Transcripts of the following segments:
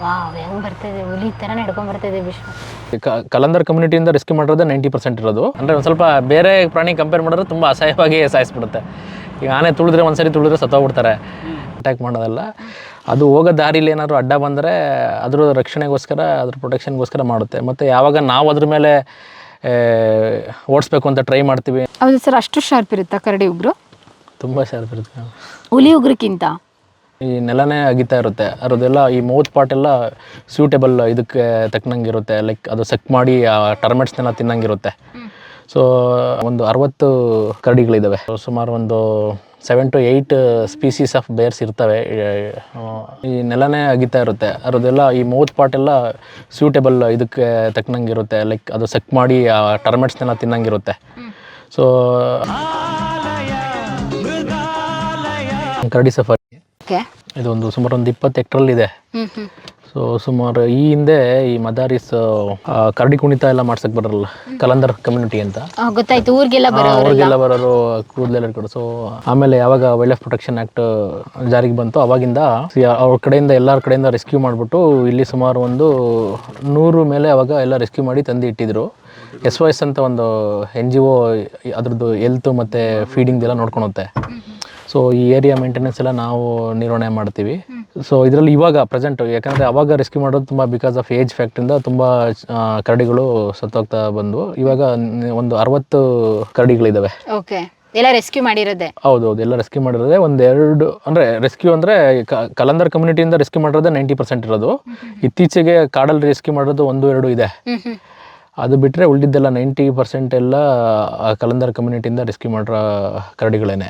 Wow ಹೆಂಗ್ ಬರ್ತಿದೆ? ಹುಲಿ ತರ ನಡ್ಕೊಂಡ್ ಬರ್ತಿದೆ ವಿಶ್ವ. ಕ- ಕಲಂದರ್ ಕಮ್ಯುನಿಟಿಯಿಂದ ರೆಸ್ಕ್ಯೂ ಮಾಡಿರೋದೇ ನೈಂಟಿ ಪರ್ಸೆಂಟ್ ಇರೋದು. ಅಂದರೆ ಒಂದು ಸ್ವಲ್ಪ ಬೇರೆ ಪ್ರಾಣಿ ಕಂಪೇರ್ ಮಾಡಿದ್ರೆ ತುಂಬ ಅಸಹ್ಯವಾಗಿ ಸಾಯಿಸ್ಬಿಡುತ್ತೆ. ಈಗ ಆನೆ ತುಳಿದ್ರೆ ಒಂದ್ಸರಿ ತುಳಿದ್ರೆ ಸತ್ತೋಗ್ಬಿಡ್ತಾರೆ. ಅಟ್ಯಾಕ್ ಮಾಡೋದಲ್ಲ. ಅದು ಹೋಗೋ ದಾರಿಲಿ ಏನಾದ್ರು ಅಡ್ಡ ಬಂದರೆ ಅದ್ರ ರಕ್ಷಣೆಗೋಸ್ಕರ ಅದ್ರ ಪ್ರೊಟೆಕ್ಷನ್ಗೋಸ್ಕರ ಮಾಡುತ್ತೆ. ಮತ್ತು ಯಾವಾಗ ನಾವು ಅದ್ರ ಮೇಲೆ ಆ, ಓಡಿಸ್ಬೇಕು ಅಂತ ಟ್ರೈ ಮಾಡ್ತೀವಿ. ಹೌದು ಸರ್ ಅಷ್ಟು ಶಾರ್ಪ್ ಇರುತ್ತಾ ಕರಡಿ ಉಗ್ರು? ತುಂಬ ಶಾರ್ಪ್ ಇರುತ್ತೆ. ಹುಲಿ ಉಗ್ರಕ್ಕಿಂತ? ಈ ನೆಲನೇ ಅಗಿತಾ ಇರುತ್ತೆ. ಅದೆಲ್ಲ ಈ ಮೌತ್ ಪಾರ್ಟ್ ಎಲ್ಲ ಸೂಟೇಬಲ್ ಇದಕ್ಕೆ ತಕ್ಕನಂಗೆ ಇರುತ್ತೆ ಲೈಕ್ ಅದು ಸೆಕ್ ಮಾಡಿ ಆ ಟರ್ಮೆಟ್ಸ್ನೆಲ್ಲ ತಿನ್ನಂಗಿರುತ್ತೆ. ಸೊ ಒಂದು ಅರವತ್ತು ಕರಡಿಗಳಿದ್ದಾವೆ ಸುಮಾರು ಒಂದು seven to eight species of bears ಇರ್ತವೆ. ಈ ನೆಲನೇ ಅಗಿತಾ ಇರುತ್ತೆ. ಅದೆಲ್ಲ ಈ ಮೌತ್ ಪಾರ್ಟ್ ಎಲ್ಲ ಸೂಟೇಬಲ್ ಇದಕ್ಕೆ ತಕ್ಕನಂಗೆ ಇರುತ್ತೆ ಲೈಕ್ ಅದು ಸೆಕ್ ಮಾಡಿ ಆ ಟರ್ಮೆಟ್ಸ್ನೆಲ್ಲ ತಿನ್ನಂಗಿರುತ್ತೆ. ಸೊ ಕರಡಿ ಸಫಾರಿ. ಓಕೆ. ಇದೊಂದು ಸುಮಾರು ಒಂದು ಇಪ್ಪತ್ತು ಎಕ್ಟ್ರಲ್ಲಿ ಇದೆ ಸೊ ಸುಮಾರು ಈ ಹಿಂದೆ ಈ ಮದಾರಿಸ್ ಆ, ಕರಡಿ ಕುಣಿತ ಎಲ್ಲ ಮಾಡ್ಸಕ್ ಬರಲ್ಲ. ಕಲಂದರ್ ಕಮ್ಯುನಿಟಿ ಅಂತ. ಆ, ಗೊತ್ತಾಯ್ತು. ಊರಿಗೆಲ್ಲ ಬರೋ ಅವ್ರಿಗೆಲ್ಲ ಬರೋರು ಕೂದಲೆಲ್ಲ ಇಟ್ಕೊಂಡು ಸೊ ಆಮೇಲೆ ಯಾವಾಗ ವೈಲ್ಡ್ ಲೈಫ್ ಪ್ರೊಟೆಕ್ಷನ್ ಆಕ್ಟ್ ಜಾರಿಗೆ ಬಂತು ಅವಾಗಿಂದ ಸಿ- ಅವ್ರ ಕಡೆಯಿಂದ ಎಲ್ಲರ ಕಡೆಯಿಂದ ರೆಸ್ಕ್ಯೂ ಮಾಡಿಬಿಟ್ಟು ಇಲ್ಲಿ ಸುಮಾರು ಒಂದು ನೂರು ಮೇಲೆ ಅವಾಗ ಎಲ್ಲ ರೆಸ್ಕ್ಯೂ ಮಾಡಿ ತಂದು ಇಟ್ಟಿದ್ರು. ಎಸ್ ವೈ ಎಸ್ ಅಂತ ಒಂದು ಎನ್ ಜಿ ಒ ಅದ್ರದ್ದು ಹೆಲ್ತ್ ಮತ್ತೆ ಫೀಡಿಂಗ್ ಎಲ್ಲ ನೋಡ್ಕೊಳುತ್ತೆ. ಸೊ ಈ ಏರಿಯಾ ಮೇಂಟೆನೆನ್ಸ್ ಎಲ್ಲ ನಾವು ನಿರ್ವಹಣೆ ಮಾಡ್ತೀವಿ. ಸೊ ಇದರಲ್ಲಿ ಇವಾಗ ಪ್ರೆಸೆಂಟ್ ಯಾಕಂದರೆ ಅವಾಗ ರೆಸ್ಕ್ಯೂ ಮಾಡೋದು ತುಂಬ ಬಿಕಾಸ್ ಆಫ್ ಏಜ್ ಫ್ಯಾಕ್ಟ್ರಿಂದ ತುಂಬ ಕರಡಿಗಳು ಸತ್ತೋಗ್ತಾ ಬಂದವು. ಇವಾಗ ಒಂದು ಅರವತ್ತು ಕರಡಿಗಳಿದ್ದಾವೆ ಓಕೆ ಎಲ್ಲ ರೆಸ್ಕ್ಯೂ ಮಾಡಿರೋದೆ? ಹೌದು ಹೌದು ಎಲ್ಲ ರೆಸ್ಕ್ಯೂ ಮಾಡಿರೋದೇ. ಒಂದು ಎರಡು ಅಂದರೆ ರೆಸ್ಕ್ಯೂ ಅಂದರೆ ಕಲಂದರ್ ಕಮ್ಯುನಿಟಿಯಿಂದ ರೆಸ್ಕ್ಯೂ ಮಾಡಿರೋದೇ ನೈಂಟಿ ಪರ್ಸೆಂಟ್ ಇರೋದು. ಇತ್ತೀಚೆಗೆ ಕಾಡಲ್ಲಿ ರೆಸ್ಕ್ಯೂ ಮಾಡೋದು ಒಂದು ಎರಡು ಇದೆ. ಅದು ಬಿಟ್ಟರೆ ಉಳಿದಿದ್ದೆಲ್ಲ ನೈಂಟಿ ಪರ್ಸೆಂಟ್ ಎಲ್ಲ ಕಲಂದರ್ ಕಮ್ಯುನಿಟಿಯಿಂದ ರೆಸ್ಕ್ಯೂ ಮಾಡಿರೋ ಕರಡಿಗಳೇನೆ.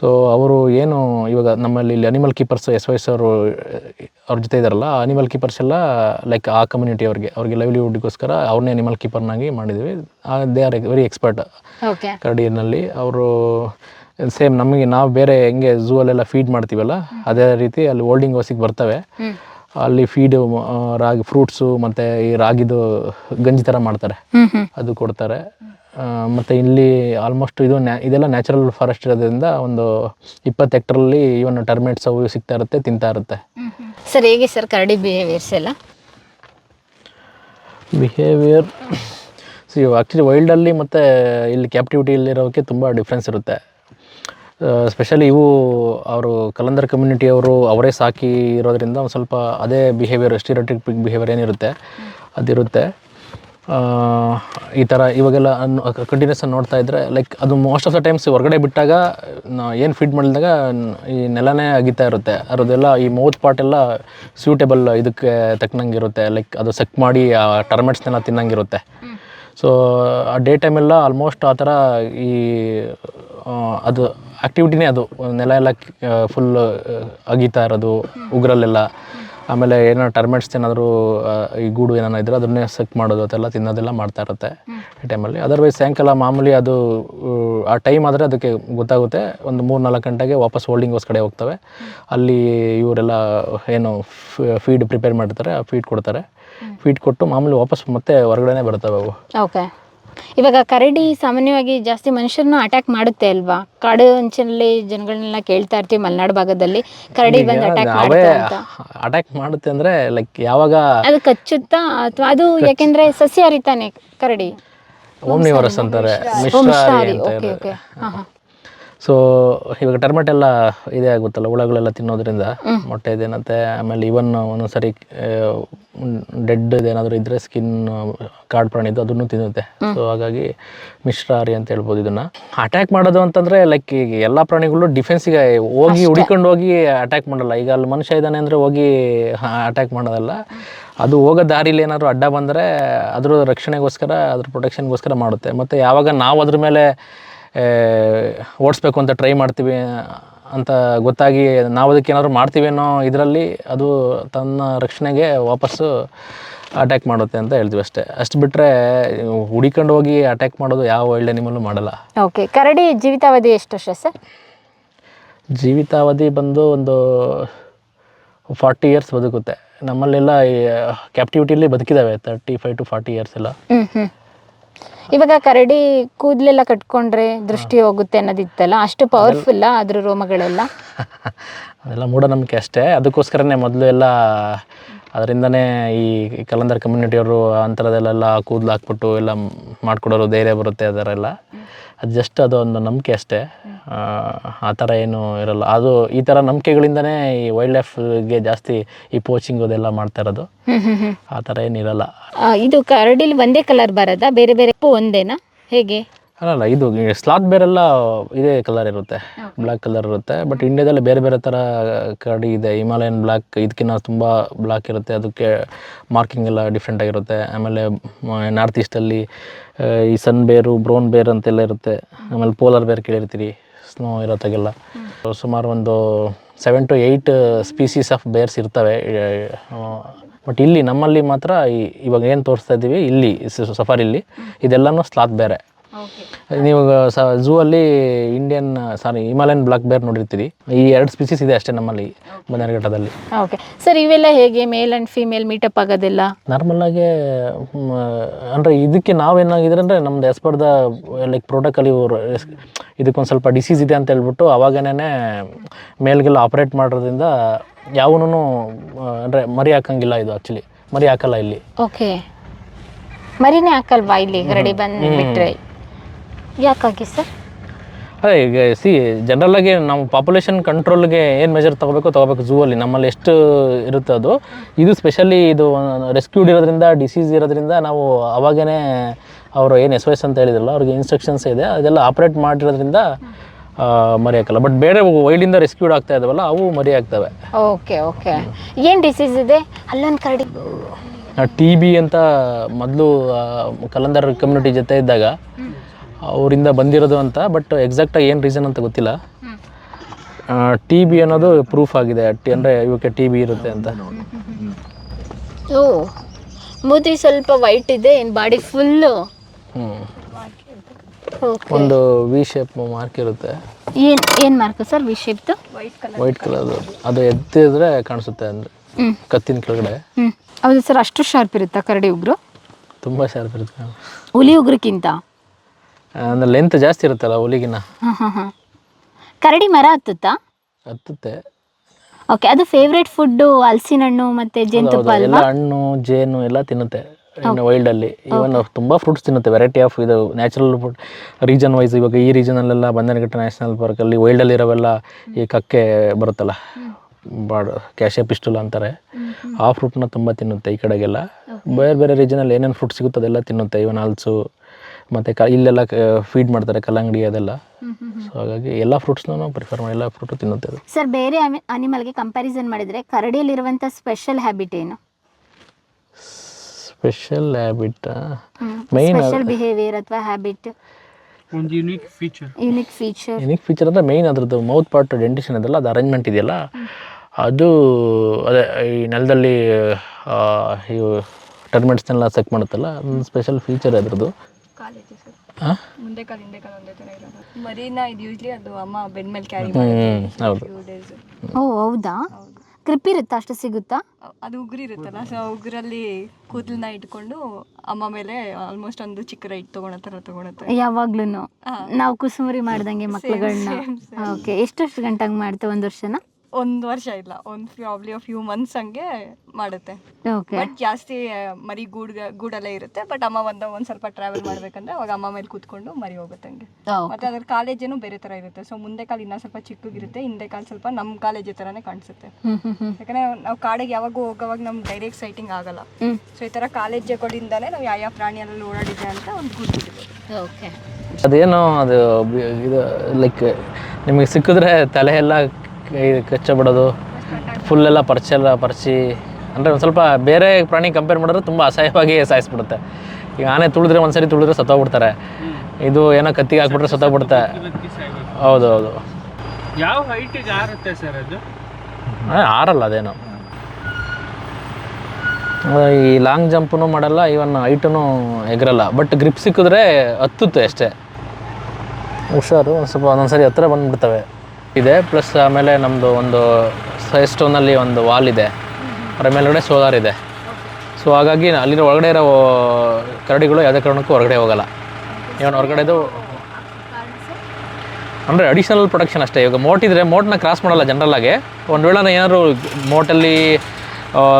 ಸೊ ಅವರು ಏನು ಇವಾಗ ನಮ್ಮಲ್ಲಿ ಇಲ್ಲಿ ಅನಿಮಲ್ ಕೀಪರ್ಸ್ ಎಸ್ ವೈಸ್ ಅವರು ಅವ್ರ ಜೊತೆ ಇದಾರಲ್ಲ ಅನಿಮಲ್ ಕೀಪರ್ಸ್ ಎಲ್ಲ ಲೈಕ್ ಆ ಕಮ್ಯುನಿಟಿ ಅವ್ರಿಗೆ ಅವ್ರಿಗೆ ಲೈವ್ಲಿಹುಡ್ಗೋಸ್ಕರ ಅವ್ರನ್ನೇ ಅನಿಮಲ್ ಕೀಪರ್ನಾಗಿ ಮಾಡಿದ್ವಿ. ದೇ ಆರ್ ವೆರಿ ಎಕ್ಸ್ಪರ್ಟ್ ಕರಡಿನಲ್ಲಿ ಅವರು ಸೇಮ್ ನಮಗೆ ನಾವು ಬೇರೆ ಹೆಂಗೆ ಝೂ ಅಲ್ಲೆಲ್ಲ ಫೀಡ್ ಮಾಡ್ತೀವಲ್ಲ ಅದೇ ರೀತಿ ಅಲ್ಲಿ ಹೋಲ್ಡಿಂಗ್ ಹೌಸಿಗೆ ಬರ್ತವೆ. ಅಲ್ಲಿ ಫೀಡು ರಾಗಿ ಫ್ರೂಟ್ಸು ಮತ್ತು ಈ ರಾಗಿದು ಗಂಜಿ ಥರ ಮಾಡ್ತಾರೆ. ಅದು ಕೊಡ್ತಾರೆ. ಮತ್ತು ಮತ್ತೆ ಇಲ್ಲಿ ಆಲ್ಮೋಸ್ಟ್ ಇದು ನ್ಯಾ ಇದೆಲ್ಲ ನ್ಯಾಚುರಲ್ ಫಾರೆಸ್ಟ್ ಇರೋದ್ರಿಂದ ಒಂದು ಇಪ್ಪತ್ತು ಹೆಕ್ಟ್ರಲ್ಲಿ ಇವನ್ ಟರ್ಮೇಟ್ಸ್ ಅವು ಸಿಗ್ತಾ ಇರುತ್ತೆ ತಿಂತಾ ಇರುತ್ತೆ. ಸರ್ ಹೇಗೆ ಸರ್ ಕರಡಿ ಬಿಹೇವಿಯರ್ಸ್ ಎಲ್ಲ? ಬಿಹೇವಿಯರ್ ಸಿ ಆ್ಯಕ್ಚುಲಿ ವೈಲ್ಡಲ್ಲಿ ಮತ್ತು ಇಲ್ಲಿ ಕ್ಯಾಪ್ಟಿವಿಟಿಯಲ್ಲಿರೋಕ್ಕೆ ತುಂಬ ಡಿಫ್ರೆನ್ಸ್ ಇರುತ್ತೆ. ಸ್ಪೆಷಲಿ ಇವು ಅವರು ಕಲಂದರ್ ಕಮ್ಯುನಿಟಿಯವರು ಅವರೇ ಸಾಕಿ ಇರೋದ್ರಿಂದ ಒಂದು ಸ್ವಲ್ಪ ಅದೇ ಬಿಹೇವಿಯರ್ ಸ್ಟಿರೋಟಿಕ್ ಬಿಹೇವಿಯರ್ ಏನಿರುತ್ತೆ ಅದಿರುತ್ತೆ. ಈ ಥರ ಇವಾಗೆಲ್ಲ ಕಂಟಿನ್ಯೂಸ್ ನೋಡ್ತಾ ಇದ್ದರೆ ಲೈಕ್ ಅದು ಮೋಸ್ಟ್ ಆಫ್ ದ ಟೈಮ್ಸ್ ಹೊರಗಡೆ ಬಿಟ್ಟಾಗ ಏನು ಫೀಡ್ ಮಾಡಿದಾಗ ಈ ನೆಲನೇ ಅಗಿತಾ ಇರುತ್ತೆ. ಅದರದೆಲ್ಲ ಈ ಮೌತ್ ಪಾರ್ಟ್ ಎಲ್ಲ ಸ್ಯೂಟೇಬಲ್ ಇದಕ್ಕೆ ತಕ್ಕನಂಗೆ ಇರುತ್ತೆ ಲೈಕ್ ಅದು ಸೆಕ್ ಮಾಡಿ ಆ ಟರ್ಮೆಟ್ಸ್ನೆಲ್ಲ ತಿನ್ನಂಗಿರುತ್ತೆ. ಸೊ ಆ ಡೇ ಟೈಮೆಲ್ಲ ಆಲ್ಮೋಸ್ಟ್ ಆ ಥರ ಈ ಅದು ಆ್ಯಕ್ಟಿವಿಟಿನೇ ಅದು. ನೆಲ ಎಲ್ಲ ಫುಲ್ ಅಗಿತಾ ಇರೋದು, ಉಗ್ರಲ್ಲೆಲ್ಲ. ಆಮೇಲೆ ಏನೋ ಟರ್ಮೆಟ್ಸ್ ಏನಾದರೂ ಈ ಗೂಡು ಏನಾರ ಇದ್ರೆ ಅದನ್ನೇ ಸೆಕ್ ಮಾಡೋದು, ಅದೆಲ್ಲ ತಿನ್ನೋದೆಲ್ಲ ಮಾಡ್ತಾ ಇರುತ್ತೆ ಈ ಟೈಮಲ್ಲಿ ಅದರ್ವೈಸ್ ಸಾಯಂಕಾಲ ಮಾಮೂಲಿ ಅದು, ಆ ಟೈಮ್ ಆದರೆ ಅದಕ್ಕೆ ಗೊತ್ತಾಗುತ್ತೆ. ಒಂದು ಮೂರು ನಾಲ್ಕು ಗಂಟೆಗೆ ವಾಪಸ್ ಹೋಲ್ಡಿಂಗ್ ಹೌಸ್ ಕಡೆ ಹೋಗ್ತವೆ. ಅಲ್ಲಿ ಇವರೆಲ್ಲ ಏನು ಫೀಡ್ ಪ್ರಿಪೇರ್ ಮಾಡಿರ್ತಾರೆ ಆ ಫೀಡ್ ಕೊಡ್ತಾರೆ. ಫೀಡ್ ಕೊಟ್ಟು ಮಾಮೂಲಿ ವಾಪಸ್ ಮತ್ತೆ ಹೊರಗಡೆನೇ ಬರ್ತವೆ ಅವು. ಓಕೆ ಇವಾಗ ಕರಡಿ ಸಾಮಾನ್ಯವಾಗಿ ಜಾಸ್ತಿ ಮನುಷ್ಯರನ್ನು ಅಟ್ಯಾಕ್ ಮಾಡುತ್ತೆ ಅಲ್ವಾ? ಕಾಡು ಅಂಚಿನಲ್ಲಿ ಜನಗಳನ್ನೆಲ್ಲ ಕೇಳ್ತಾ ಇರ್ತೀವಿ ಮಲೆನಾಡು ಭಾಗದಲ್ಲಿ. ಕರಡಿ ಬಂದು ಅಟ್ಯಾಕ್ ಅವೇ ಮಾಡುತ್ತೆ ಅಂತ. ಅಟ್ಯಾಕ್ ಮಾಡುತ್ತೆ ಅಂದ್ರೆ ಲೈಕ್ ಯಾವಾಗ ಅದು ಕಚ್ಚುತ್ತಾ ಅಥವಾ ಅದು ಯಾಕೆಂದ್ರೆ ಸಸ್ಯಹಾರಿ ತಾನೆ ಕರಡಿ. ಓಮ್ನಿವರಸ್ ಅಂತಾರೆ ಮಿಶ್ರಹಾರಿ ಅಂತ ಓಕೆ ಓಕೆ ಹಾ ಹಾಂ. ಸೊ ಇವಾಗ ಟರ್ಮೆಟ್ ಎಲ್ಲ ಇದೇ ಆಗುತ್ತಲ್ಲ ಹುಳಗಳೆಲ್ಲ ತಿನ್ನೋದ್ರಿಂದ ಮೊಟ್ಟೆ ಇದೇನಂತೆ ಆಮೇಲೆ ಇವನ್ ಒಂದೊಂದ್ಸರಿ ಡೆಡ್ ಏನಾದರೂ ಇದ್ರೆ ಸ್ಕಿನ್ ಕಾಡು ಪ್ರಾಣಿದು ಅದನ್ನು ತಿನ್ನುತ್ತೆ. ಸೊ ಹಾಗಾಗಿ ಮಿಶ್ರಾಹಾರಿ ಅಂತ ಹೇಳ್ಬೋದು ಇದನ್ನ. ಅಟ್ಯಾಕ್ ಮಾಡೋದು ಅಂತಂದ್ರೆ ಲೈಕ್ ಈಗ ಎಲ್ಲ ಪ್ರಾಣಿಗಳು ಡಿಫೆನ್ಸಿಗೆ ಹೋಗಿ ಹುಡಿಕೊಂಡು ಹೋಗಿ ಅಟ್ಯಾಕ್ ಮಾಡಲ್ಲ. ಈಗ ಅಲ್ಲಿ ಮನುಷ್ಯ ಇದ್ದಾನೆ ಅಂದ್ರೆ ಹೋಗಿ ಅಟ್ಯಾಕ್ ಮಾಡೋದಲ್ಲ. ಅದು ಹೋಗೋ ದಾರಿಲಿ ಏನಾದ್ರು ಅಡ್ಡ ಬಂದರೆ ಅದ್ರ ರಕ್ಷಣೆಗೋಸ್ಕರ ಅದ್ರ ಪ್ರೊಟೆಕ್ಷನ್ಗೋಸ್ಕರ ಮಾಡುತ್ತೆ. ಮತ್ತು ಯಾವಾಗ ನಾವು ಅದ್ರ ಮೇಲೆ ಓಡಿಸ್ಬೇಕು ಅಂತ ಟ್ರೈ ಮಾಡ್ತೀವಿ ಅಂತ ಗೊತ್ತಾಗಿ ನಾವು ಅದಕ್ಕೆ ಏನಾದರೂ ಮಾಡ್ತೀವಿ ಅನ್ನೋ ಇದರಲ್ಲಿ ಅದು ತನ್ನ ರಕ್ಷಣೆಗೆ ವಾಪಸ್ಸು ಅಟ್ಯಾಕ್ ಮಾಡುತ್ತೆ ಅಂತ ಹೇಳ್ತೀವಿ ಅಷ್ಟೇ. ಅಷ್ಟು ಬಿಟ್ಟರೆ ಹುಡಿಕೊಂಡು ಹೋಗಿ ಅಟ್ಯಾಕ್ ಮಾಡೋದು ಯಾವ ವೈಲ್ಡ್ ನಿಮ್ಮಲ್ಲೂ ಮಾಡಲ್ಲ. ಓಕೆ ಕರಡಿ ಜೀವಿತಾವಧಿ ಎಷ್ಟು ವರ್ಷ ಸರ್? ಜೀವಿತಾವಧಿ ಬಂದು ಒಂದು ಫಾರ್ಟಿ ಇಯರ್ಸ್ ಬದುಕುತ್ತೆ. ನಮ್ಮಲ್ಲೆಲ್ಲ ಕ್ಯಾಪ್ಟಿವಿಟಿಲಿ ಬದುಕಿದ್ದಾವೆ thirty five to forty years ಎಲ್ಲ. ಇವಾಗ ಕರಡಿ ಕೂದಲೆಲ್ಲ ಕಟ್ಕೊಂಡ್ರೆ ದೃಷ್ಟಿ ಹೋಗುತ್ತೆ ಅನ್ನೋದಿತ್ತಲ್ಲ? ಅಷ್ಟು ಪವರ್ಫುಲ್ಲ ಅದ್ರ ರೋಮಗಳೆಲ್ಲ? ಅದೆಲ್ಲ ಮೂಢನಂಬಿಕೆ ಅಷ್ಟೇ. ಅದಕ್ಕೋಸ್ಕರನೇ ಮೊದಲು ಎಲ್ಲ ಅದರಿಂದನೇ ಈ ಕಲಂದರ್ ಕಮ್ಯುನಿಟಿಯವರು ಅಂಥರದಲ್ಲೆಲ್ಲ ಕೂದಲು ಹಾಕ್ಬಿಟ್ಟು ಎಲ್ಲ ಮಾಡಿಕೊಡೋರು ಧೈರ್ಯ ಬರುತ್ತೆ ಅದರೆಲ್ಲ. ಅದು ಜಸ್ಟ್ ಅದು ಒಂದು ನಂಬಿಕೆ ಅಷ್ಟೇ. ಆ, ಥರ ಏನು ಇರಲ್ಲ. ಅದು ಈ ಥರ ನಂಬಿಕೆಗಳಿಂದನೇ ಈ ವೈಲ್ಡ್ ಲೈಫ್ಗೆ ಜಾಸ್ತಿ ಈ ಪೋಚಿಂಗ್ ಅದೆಲ್ಲ ಮಾಡ್ತಾ ಇರೋದು. ಆ ಥರ ಏನಿರಲ್ಲ ಇರೋಲ್ಲ. ಇದು ಕರಡಿಲಿ ಒಂದೇ ಕಲರ್ ಬರೋದಾ? ಬೇರೆ ಬೇರೆ ಒಂದೇನಾ? ಹೇಗೆ? ಅಲ್ಲಲ್ಲ ಇದು ಸ್ಲಾತ್ ಬೇರೆಲ್ಲ ಇದೇ ಕಲರ್ ಇರುತ್ತೆ ಬ್ಲ್ಯಾಕ್ ಕಲರ್ ಇರುತ್ತೆ ಬಟ್ ಇಂಡಿಯಾದಲ್ಲಿ ಬೇರೆ ಬೇರೆ ಥರ ಕರಡಿ ಇದೆ. ಹಿಮಾಲಯನ್ ಬ್ಲ್ಯಾಕ್ ಇದಕ್ಕಿಂತ ತುಂಬ ಬ್ಲ್ಯಾಕ್ ಇರುತ್ತೆ ಅದಕ್ಕೆ ಮಾರ್ಕಿಂಗ್ ಎಲ್ಲ ಡಿಫ್ರೆಂಟ್ ಆಗಿರುತ್ತೆ. ಆಮೇಲೆ ನಾರ್ತ್ ಈಸ್ಟಲ್ಲಿ ಈ ಸನ್ ಬೇರು ಬ್ರೌನ್ ಬೇರ್ ಅಂತೆಲ್ಲ ಇರುತ್ತೆ. ಆಮೇಲೆ ಪೋಲಾರ್ ಬೇರ್ ಕೇಳಿರ್ತೀರಿ ಸ್ನೋ ಇರೋತ್ತಾಗೆಲ್ಲ ಸುಮಾರು ಒಂದು seven to eight species of bears ಇರ್ತವೆ. ಬಟ್ ಇಲ್ಲಿ ನಮ್ಮಲ್ಲಿ ಮಾತ್ರ ಈ- ಇವಾಗ ಏನು ತೋರಿಸ್ತಾ ಇದ್ದೀವಿ ಇಲ್ಲಿ ಸಫಾರಿಲಿ ಇದೆಲ್ಲನೂ ಸ್ಲಾತ್ ಬೇರೆ. ನೀವು ಸ ಝೂ ಅಲ್ಲಿ Indian sorry Himalayan black bear ನೋಡಿರ್ತೀರಿ. ಈ ಎರಡು ಸ್ಪೀಸೀಸ್ ಇದೆ ಅಷ್ಟೇ ನಮ್ಮಲ್ಲಿ ಬನ್ನೇರುಘಟ್ಟದಲ್ಲಿ ಓಕೆ ಸರ್ ಇವೆಲ್ಲ ಹೇಗೆ? ಮೇಲ್ ಅಂಡ್ ಫೀಮೇಲ್ ಮೀಟಪ್ ಆಗೋದಿಲ್ಲ? ನಾರ್ಮಲ್ ಆಗಿ ಅಂದರೆ ಇದಕ್ಕೆ ನಾವೇನಾಗಿದ್ರೆ ಅಂದ್ರೆ ನಮ್ದು ಎಸ್ಪರ್ಧ ದ ಲೈಕ್ ಪ್ರೋಟೋಕಾಲ್ ಇವರು ಇದಕ್ಕೊಂದು ಸ್ವಲ್ಪ ಡಿಸೀಸ್ ಇದೆ ಅಂತ ಹೇಳ್ಬಿಟ್ಟು ಅವಾಗನೇ ಮೇಲ್ಗೆಲ್ಲ ಆಪ್ರೇಟ್ ಮಾಡೋದ್ರಿಂದ ಯಾವನು ಅಂದರೆ ಮರಿ ಹಾಕಂಗಿಲ್ಲ ಇದು ಆ್ಯಕ್ಚುಲಿ ಮರಿ ಹಾಕಲ್ಲ ಇಲ್ಲಿ. ಓಕೆ ಮರಿನೇ ಹಾಕಲ್ವಾ ಇಲ್ಲಿ? ಹೊರಡಿ ಬಂದು ಬಿಟ್ರೆ ಯಾಕಾಗಿ ಸರ್? ಅದೇ ಈಗ ಸಿ ಜನರಲ್ಲಾಗಿ ನಾವು ಪಾಪ್ಯುಲೇಷನ್ ಕಂಟ್ರೋಲ್ಗೆ ಏನು ಮೆಜರ್ ತೊಗೋಬೇಕು ತೊಗೋಬೇಕು ಝೂ ಅಲ್ಲಿ. ನಮ್ಮಲ್ಲಿ ಎಷ್ಟು ಇರುತ್ತೆ ಅದು? ಇದು ಸ್ಪೆಷಲಿ ಇದು ರೆಸ್ಕ್ಯೂಡ್ ಇರೋದ್ರಿಂದ ಡಿಸೀಸ್ ಇರೋದ್ರಿಂದ ನಾವು ಅವಾಗೇ ಅವರು ಏನು ಎಸ್ ವೈಸ್ ಅಂತ ಹೇಳಿದ್ರಲ್ಲ ಅವ್ರಿಗೆ ಇನ್ಸ್ಟ್ರಕ್ಷನ್ಸ್ ಇದೆ. ಅದೆಲ್ಲ ಆಪ್ರೇಟ್ ಮಾಡಿರೋದ್ರಿಂದ ಮರಿಯಾಕಲ್ಲ. ಬಟ್ ಬೇರೆ ವೈಲ್ಡಿಂದ ರೆಸ್ಕ್ಯೂಡ್ ಆಗ್ತಾ ಇದಾವಲ್ಲ ಅವು ಮರಿ ಆಗ್ತವೆ ಓಕೆ ಓಕೆ. ಏನು ಡಿಸೀಸ್ ಇದೆ? ಅಲ್ಲೊಂದು ಕರಡಿ. ಟಿ ಬಿ ಅಂತ ಮೊದಲು ಕಲಂದರ್ ಕಮ್ಯುನಿಟಿ ಜೊತೆ ಇದ್ದಾಗ ಅವರಿಂದ ಬಂದಿರೋದು ಅಂತ ಬಟ್ ಎಕ್ಸಾಕ್ಟಾಗಿ ಏನು ರೀಸನ್ ಅಂತ ಗೊತ್ತಿಲ್ಲ. ಟಿ ಬಿ ಅನ್ನೋದು ಪ್ರೂಫ್ ಆಗಿದೆ ಟಿ ಅಂದರೆ ಇವಕ್ಕೆ ಟಿ ಬಿ ಇರುತ್ತೆ ಅಂತ. ಓ ಮೂತಿ ಸ್ವಲ್ಪ ವೈಟ್ ಇದೆ ಏನು ಬಾಡಿ ಫುಲ್ಲು ಒಂದು ವಿ ಶೇಪ್ ಮಾರ್ಕ್ ಇರುತ್ತೆ. ಏನು ಏನು ಮಾರ್ಕ್ ಸರ್ ವಿ ಶೇಪ್ದು ವೈಟ್ ಕಲರ್ ಅದು. ಎದ್ದಿದ್ರೆ ಕಾಣಿಸುತ್ತೆ ಅಂದರೆ ಕತ್ತಿನ ಕೆಳಗಡೆ. ಹೌದು ಸರ್ ಅಷ್ಟು ಶಾರ್ಪ್ ಇರುತ್ತಾ ಕರಡಿ ಉಗ್ರು? ತುಂಬ ಶಾರ್ಪ್ ಇರುತ್ತೆ. ಹುಲಿ ಉಗುರಕ್ಕಿಂತ? ಅಂದರೆ ಲೆಂತ್ ಜಾಸ್ತಿ ಇರುತ್ತಲ್ಲ ಹುಲಿಗಿನ ಹಾಂ ಹಾಂ ಹಾಂ ಕರಡಿ ಮರ ಹತ್ತುತ್ತಾ? ಹತ್ತುತ್ತೆ. ಓಕೆ ಅದು ಫೇವ್ರೇಟ್ ಫುಡ್ಡು ಹಲಸಿನ ಹಣ್ಣು ಮತ್ತೆ ಜೇನುತುಪ್ಪ ಹೌದು, ಎಲ್ಲ ಅಲ್ವಾ ಹಣ್ಣು ಜೇನು ಎಲ್ಲ ತಿನ್ನುತ್ತೆ. ಇನ್ನು ವೈಲ್ಡಲ್ಲಿ ಇವನ್ ತುಂಬಾ ಫ್ರೂಟ್ಸ್ ತಿನ್ನುತ್ತೆ. ವೆರೈಟಿ ಆಫ್ ಇದು ನ್ಯಾಚುರಲ್ ಫುಡ್ ರೀಜನ್ ವೈಸ್ ಇವಾಗ ಈ ರೀಜನಲ್ಲೆಲ್ಲ ಬಂದನಘಟ್ಟ ನ್ಯಾಷನಲ್ ಪಾರ್ಕಲ್ಲಿ ವೈಲ್ಡಲ್ಲಿ ಇರೋವೆಲ್ಲ ಈ ಕಕ್ಕೆ ಬರುತ್ತಲ್ಲ. ಬಾಡ್ ಕ್ಯಾಶೆ ಪಿಸ್ಟುಲ್ ಅಂತಾರೆ. ಆ ಫ್ರೂಟ್ನ ತುಂಬ ತಿನ್ನುತ್ತೆ ಈ ಕಡೆಗೆಲ್ಲ. ಬೇರೆ ಬೇರೆ ರೀಜನಲ್ಲಿ ಏನೇನು ಫ್ರೂಟ್ ಸಿಗುತ್ತೆ ಅದೆಲ್ಲ ತಿನ್ನುತ್ತೆ. ಇವನ್ ಹಲ್ಸು ಮತ್ತು ಕ ಇಲ್ಲೆಲ್ಲ ಫೀಡ್ ಮಾಡ್ತಾರೆ ಕಲ್ಲಂಗಡಿ ಅದೆಲ್ಲ. ಸೊ ಹಾಗಾಗಿ ಎಲ್ಲ ಫ್ರೂಟ್ಸ್ನೂ ಪ್ರಿಫರ್ ಮಾಡಿ ಎಲ್ಲ ಫ್ರೂಟ್ ತಿನ್ನುತ್ತೆ ಅದು ಸರ್ ಬೇರೆ ಅನಿಮಲ್ಗೆ ಕಂಪ್ಯಾರಿಸನ್ ಮಾಡಿದರೆ ಕರಡಿಯಲ್ಲಿರುವಂಥ ಸ್ಪೆಷಲ್ ಹ್ಯಾಬಿಟ್ ಏನು? Special habit main special behaviour ಅಥವಾ ಹ್ಯಾಬಿಟ್ ಒಂದು unique feature unique feature unique feature ಅಂದರೆ ಮೈನ್ ಅದ್ರದ್ದು ಮೌತ್ ಪಾರ್ಟ್ ಡೆಂಟಿಷನ್ ಅದೆಲ್ಲ ಅದು ಅರೇಂಜ್ಮೆಂಟ್ ಇದೆಯಲ್ಲ? ಅದು ಅದೇ ಈ ನೆಲದಲ್ಲಿ ಟರ್ಮೆಂಟ್ಸ್ ಇವು ಟರ್ಮೆಟ್ಸ್ನೆಲ್ಲ ಸೆಕ್ ಮಾಡುತ್ತಲ್ಲ ಸ್ಪೆಷಲ್ ಫೀಚರ್ ಅದ್ರದ್ದು. ಕಾಲಿದೆ ಸರ್. ಹಾಂ ಮುಂದೆ ಕಾಲು ಹಿಂದೆ ಕಾಲು ಒಂದೇ ಥರ ಇರೋದು. ಮರಿನ ಇದು ಯೂಸ್ಲಿ ಅದು ಅಮ್ಮ ಬೆಡ್ ಮೇಲೆ ಕ್ಯಾರಿ ಹ್ಞೂ ಹೌದು. ಫ್ಯೂ ಡೇಸ್ ಓ ಹೌದಾ? ಕ್ರಿಪ್ ಇರುತ್ತಾ? ಅಷ್ಟು ಸಿಗುತ್ತಾ? ಅದು ಉಗುರು ಇರುತ್ತಲ್ಲ ಸೊ ಉಗುರಲ್ಲಿ ಕೂದಲನ್ನ ಇಟ್ಕೊಂಡು ಅಮ್ಮ ಮೇಲೆ ಆಲ್ಮೋಸ್ಟ್ ಒಂದು ಚಿಕ್ಕ ರೈಟ್ ತಗೊಳೋ ಥರ ತಗೊಳತ್ತೆ. ಯಾವಾಗ್ಲೂ ನಾವು ಕುಸುಮರಿ ಮಾಡ್ದಂಗೆ ಮಕ್ಳುಗಳನ್ನ ಓಕೆ ಎಷ್ಟೆಷ್ಟು ಗಂಟೆಗೆ ಮಾಡ್ತೇವೆ ಒಂದು ವರ್ಷನ? ಒಂದು ವರ್ಷ ಇಲ್ಲ ಒಂದು ಪ್ರಾಬ್ಲಿ ಫ್ಯೂ ಮಂತ್ಸ್ ಹಂಗೆ ಮಾಡುತ್ತೆ. ಓಕೆ ಬಟ್ ಜಾಸ್ತಿ ಮರಿ ಗೂಡ್ ಗೂಡಲ್ಲೇ ಇರುತ್ತೆ ಬಟ್ ಅಮ್ಮ ಒಂದ್ ಒಂದ್ ಸ್ವಲ್ಪ ಟ್ರಾವೆಲ್ ಮಾಡ್ಬೇಕಂದ್ರೆ ಅವಾಗ ಅಮ್ಮ ಮೇಲೆ ಕೂತ್ಕೊಂಡು ಮರಿ ಹೋಗುತ್ತೆ ಹಂಗೆ. ಮತ್ತೆ ಅದ್ರ ಕಾಲೇಜೇನು ಬೇರೆ ತರ ಇರುತ್ತೆ. ಸೊ ಮುಂದೆ ಕಾಲ ಇನ್ನ ಸ್ವಲ್ಪ ಚಿಕ್ಕಗಿರುತ್ತೆ ಹಿಂದೆ ಕಾಲ ಸ್ವಲ್ಪ ನಮ್ ಕಾಲೇಜ್ ತರಾನೇ ಕಾಣಿಸುತ್ತೆ. ಯಾಕಂದ್ರೆ ನಾವು ಕಾಡಿಗೆ ಯಾವಾಗ ಹೋಗೋವಾಗ ನಮ್ ಡೈರೆಕ್ಟ್ ಸೈಟಿಂಗ್ ಆಗಲ್ಲ. ಸೊ ಈ ಕಾಲೇಜ್ ಕಾಲೇಜ್ಗಳಿಂದಲೇ ನಾವು ಯಾವ ಯಾವ ಪ್ರಾಣಿಯಲ್ಲಿ ಓಡಾಡಿದೆ ಅಂತ ಒಂದು ಗುರುತಿದೆ. ಓಕೆ ಅದೇನೋ ಅದು ಇದು ಲೈಕ್ ನಿಮಗೆ ಸಿಕ್ಕಿದ್ರೆ ತಲೆ ಎಲ್ಲ ಕೈ ಕಚ್ಚಬಿಡೋದು. ಫುಲ್ಲೆಲ್ಲ ಪರ್ಚೆಲ್ಲ ಪರ್ಚಿ ಅಂದರೆ ಒಂದು ಸ್ವಲ್ಪ ಬೇರೆ ಪ್ರಾಣಿ ಕಂಪೇರ್ ಮಾಡಿದ್ರೆ ತುಂಬ ಅಸಹ್ಯವಾಗಿ ಸಾಯಿಸ್ಬಿಡುತ್ತೆ. ಈಗ ಆನೆ ತುಳಿದ್ರೆ ಒಂದ್ಸರಿ ತುಳಿದ್ರೆ ಸತ್ತೋಗ್ಬಿಡ್ತಾರೆ. ಇದು ಏನೋ ಕತ್ತಿಗೆ ಹಾಕ್ಬಿಟ್ರೆ ಸತ್ತೋಗ್ಬಿಡುತ್ತೆ. ಹೌದು ಹೌದು ಯಾವ ಹೈಟಿಗೆ ಆರುತ್ತೆ ಸರ್ ಅದು? ಆರಲ್ಲ ಅದೇನು. ಈ ಲಾಂಗ್ ಜಂಪ್ನು ಮಾಡಲ್ಲ ಇವನ್ ಹೈಟನು ಎಗರಲ್ಲ. ಬಟ್ ಗ್ರಿಪ್ ಸಿಕ್ಕಿದ್ರೆ ಹತ್ತುತ್ತೆ ಅಷ್ಟೇ. ಹುಷಾರು ಒಂದು ಸ್ವಲ್ಪ ಒಂದೊಂದ್ಸರಿ ಹತ್ತಿರ ಬಂದ್ಬಿಡ್ತವೆ. ಇದೆ ಪ್ಲಸ್ ಆಮೇಲೆ ನಮ್ಮದು ಒಂದು ಸೈ ಸ್ಟೋನಲ್ಲಿ ಒಂದು ವಾಲ್ ಇದೆ. ಅದರ ಮೇಲ್ಗಡೆ ಸೋಲಾರ್ ಇದೆ. ಸೊ ಹಾಗಾಗಿ ಅಲ್ಲಿರೋ ಒಳಗಡೆ ಇರೋ ಕರಡಿಗಳು ಯಾವುದೇ ಕಾರಣಕ್ಕೂ ಹೊರಗಡೆ ಹೋಗಲ್ಲ. ಇವನ್ ಹೊರಗಡೆದು ಅಂದರೆ ಅಡಿಷನಲ್ ಪ್ರೊಟೆಕ್ಷನ್ ಅಷ್ಟೇ. ಇವಾಗ ಮೋಟ್ ಇದ್ರೆ ಮೋಟ್ನ ಕ್ರಾಸ್ ಮಾಡಲ್ಲ ಜನರಲ್ ಆಗಿ. ಒಂದು ವೇಳೆ ಏನಾದ್ರು ಮೋಟಲ್ಲಿ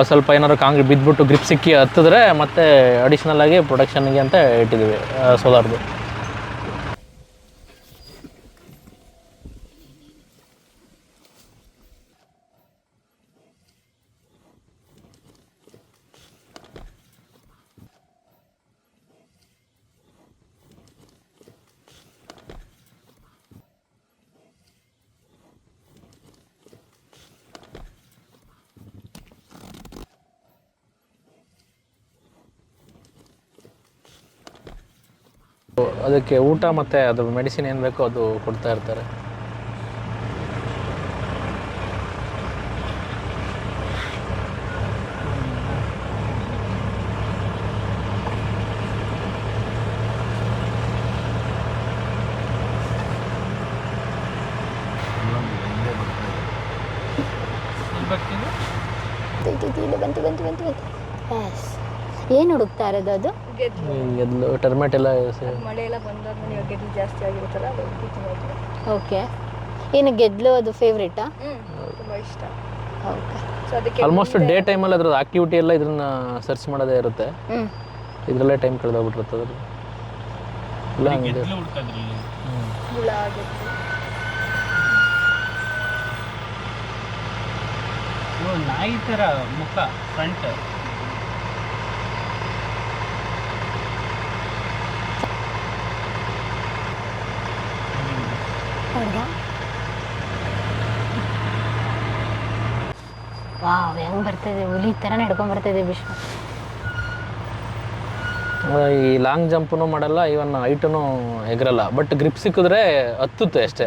ಸ್ವಲ್ಪ ಏನಾದ್ರು ಕಾಂಗ್ರೆ ಬಿದ್ದುಬಿಟ್ಟು ಗ್ರಿಪ್ ಸಿಕ್ಕಿ ಹತ್ತಿದ್ರೆ ಮತ್ತೆ ಅಡಿಷನಲ್ ಆಗಿ ಪ್ರೊಡಕ್ಷನ್ಗೆ ಅಂತ ಇಟ್ಟಿದ್ದೀವಿ ಸೋಲಾರ್ದು ಅದಕ್ಕೆ ಊಟ ಮತ್ತು ಅದು ಮೆಡಿಸಿನ್ ಏನು ಬೇಕೋ ಅದು ಕೊಡ್ತಾ ಇರ್ತಾರೆ. ಏನು ಹುಡುಕ್ತಾ ಇರೋದು ಅದು? ಗೆದ್ಲು ಗೆದ್ಲು ಟರ್ಮೆಟ್ ಎಲ್ಲ ಸೇ- ಮಳೆ ಎಲ್ಲ ಬಂದಾದ್ಮೇಲೆ ಇವಾಗ ಗೆದ್ಲು ಜಾಸ್ತಿ ಆಗಿರುತ್ತಲ್ಲ ಅದು ಓಕೆ. ಏನು ಗೆದ್ಲು ಅದು ಫೇವ್ರೇಟಾ ತುಂಬಾ ಇಷ್ಟ. ಓಕೆ. ಸೊ ಅದಕ್ಕೆ ಆಲ್ಮೋಸ್ಟ್ ಡೇ ಟೈಮಲ್ಲಿ ಅದ್ರದ್ದು ಆಕ್ಟಿವಿಟಿ ಎಲ್ಲ ಇದನ್ನ ಸರ್ಚ್ ಮಾಡೋದೇ ಇರುತ್ತೆ. ಹ್ಞೂ ಇದರಲ್ಲೇ ಟೈಮ್ ಕಳೆದೋಗ್ಬಿಟ್ಟಿರುತ್ತೆ ಅದ್ರ ಇಲ್ಲ ಹುಡ್ಕದ್ರಿ ಹುಳ ನಾಯಿ ಥರ ಮುಖ ಫ್ರಂಟ್ ಹೌದಾ ವಾವ್, ಹೆಂಗ್ ಬರ್ತಿದೆ? ಹುಲಿ ಥರ ನಡ್ಕೊಂಡ್ ಬರ್ತಿದೆ ವಿಶ್ವ ಈ ಲಾಂಗ್ ಜಂಪ್ನು ಮಾಡಲ್ಲ ಇವನ್ ಹೈಟನು ಎಗರಲ್ಲ. ಬಟ್ ಗ್ರಿಪ್ ಸಿಕ್ಕಿದ್ರೆ ಹತ್ತುತ್ತೆ ಅಷ್ಟೇ.